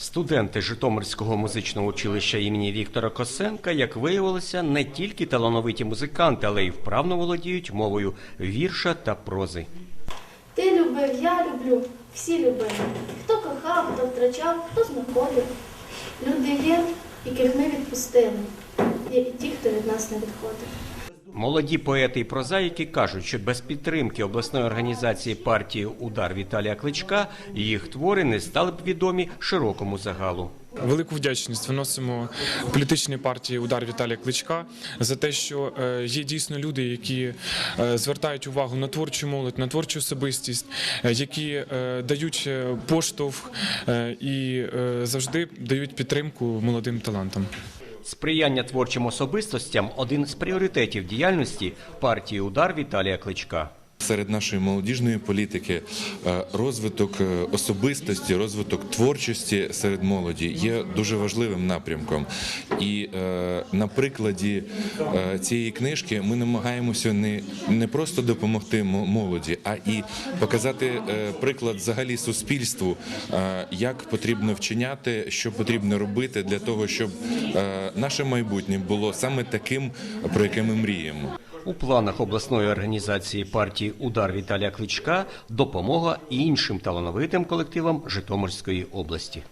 Студенти Житомирського музичного училища імені Віктора Косенка, як виявилося, не тільки талановиті музиканти, але й вправно володіють мовою вірша та прози. Ти любив, я люблю, всі любили. Хто кохав, хто втрачав, хто знаходив. Люди є, яких ми відпустили. І ті, хто від нас не відходив. Молоді поети і прозаїки кажуть, що без підтримки обласної організації партії Удар Віталія Кличка їх твори не стали б відомі широкому загалу. Велику вдячність виносимо політичній партії Удар Віталія Кличка за те, що е, є дійсно люди, які е, звертають увагу на творчу молодь, на творчу особистість, е, які дають поштовх і завжди дають підтримку молодим талантам. Сприяння творчим особистостям один з пріоритетів діяльності партії Удар Віталія Кличка. Серед нашої молодіжної політики е, розвиток е, особистості, розвиток творчості серед молоді є дуже важливим напрямком. І е, на прикладі цієї книжки ми намагаємося не, просто допомогти мо- молоді, а і показати приклад взагалі суспільству, як потрібно вчиняти, що потрібно робити для того, щоб наше майбутнє було саме таким, про яке ми мріємо. У планах обласної організації партії Удар Віталія Кличка допомога іншим талановитим колективам Житомирської області.